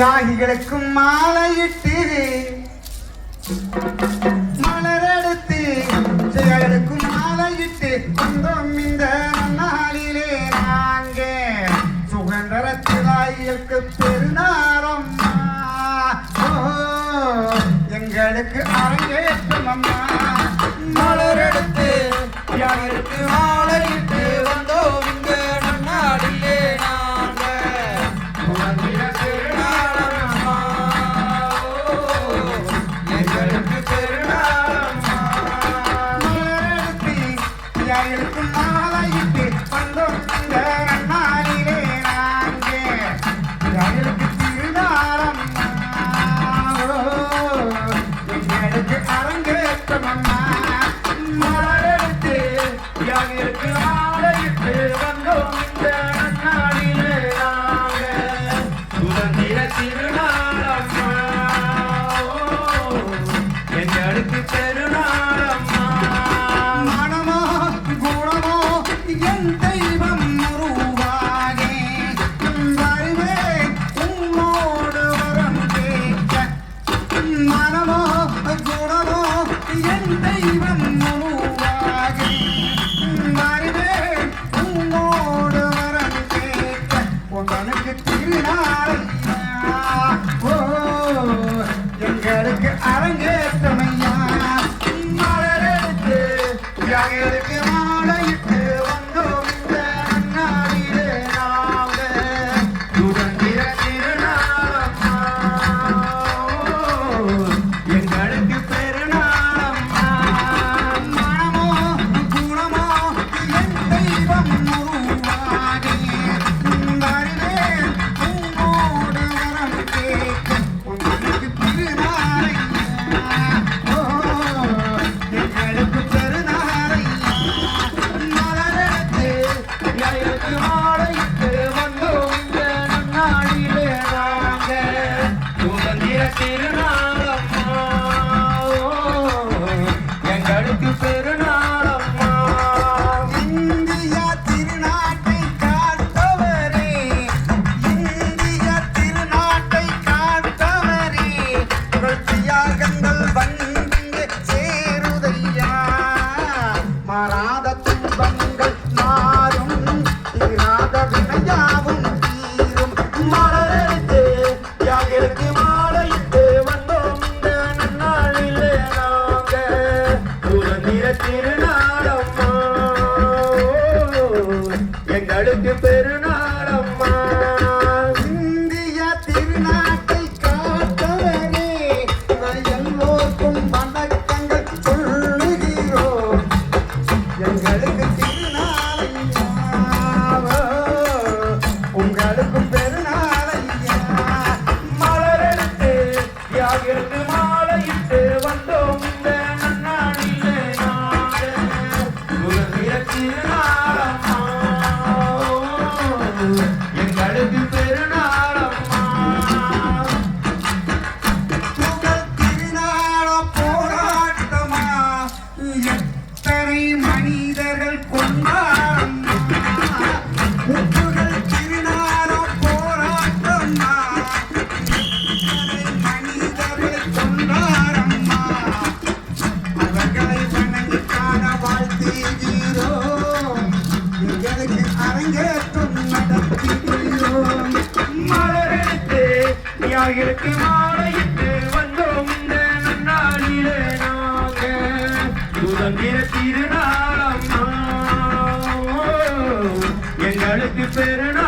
தியாகிகளுக்கும் மாலையிட்டு மலரெடுத்து தியாகிகளுக்கும் மாலையிட்டு வந்தோம் இந்த நாளிலே நாங்கள் சுகந்தர திராய்களுக்கு அழகாக இருக்கிறது you. அடுத்து பெறணும்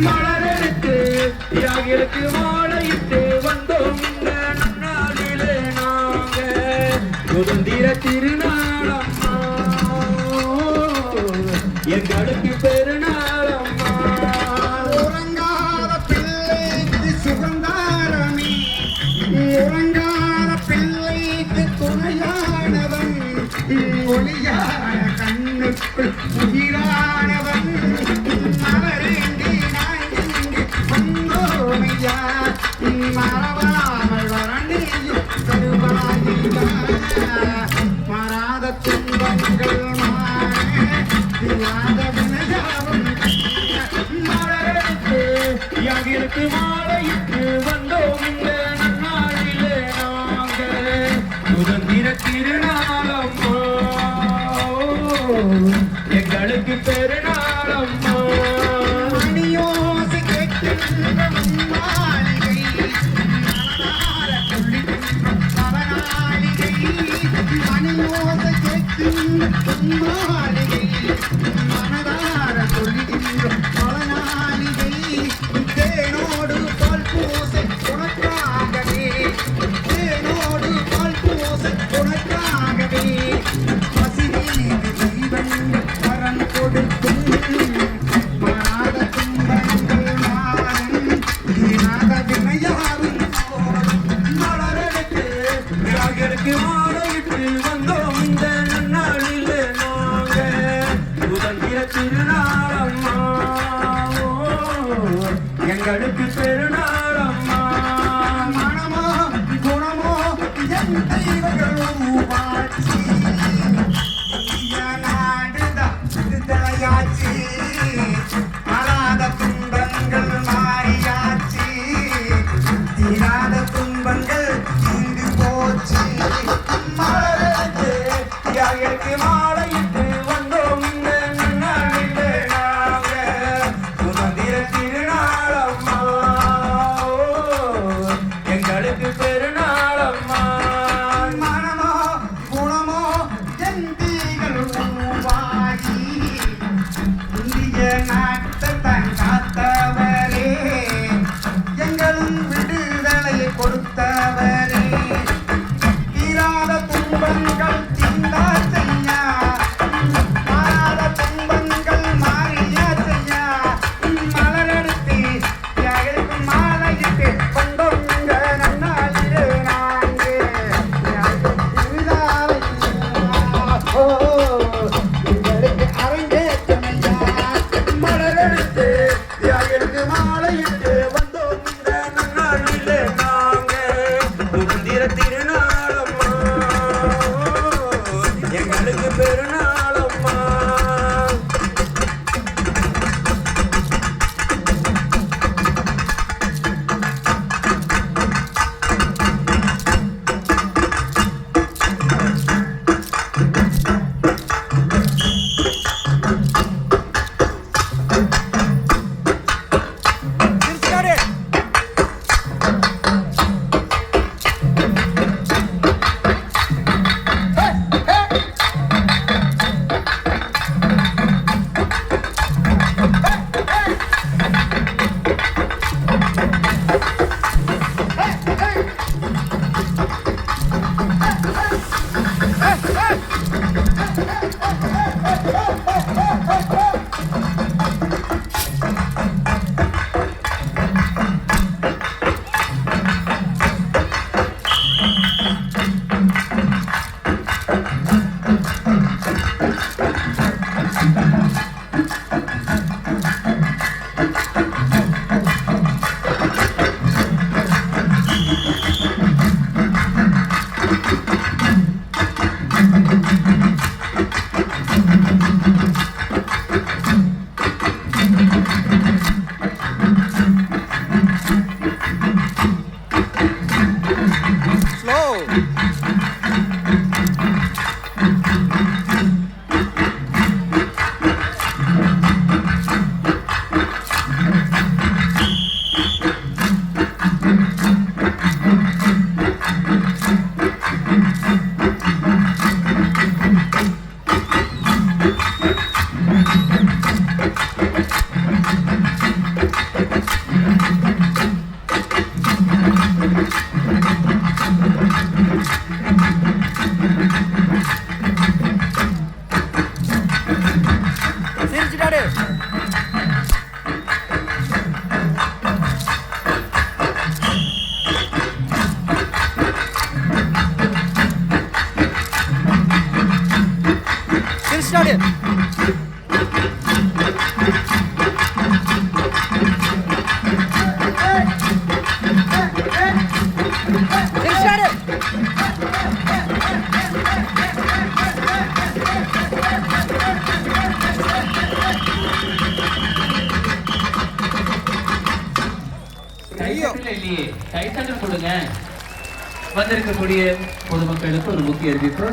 மலருக்கு தியாகிற்கு மாலையிட்டு வந்தோம். இந்த நன்னாளிலே நாங்க. சுதந்திர திருநாளம்மா. எங்களுக்கு பெருநாளம்மா. துணையானவன். ஒளியான கண்ணுக்கு உயிரானவன். வாக்கிற்கு மாலையிட்டு வந்தோம் இந்த நன்னாளிலே நாங்கள். சுதந்திர திருநாளம் எங்களுக்கு பெருநாளம் மணியோசை கேட்கின்ற கேட்கும் மாளிகை மனத 你的一百根 வந்திருக்கக்கூடிய பொதுமக்களுக்கு ஒரு முக்கிய அறிவிப்பு.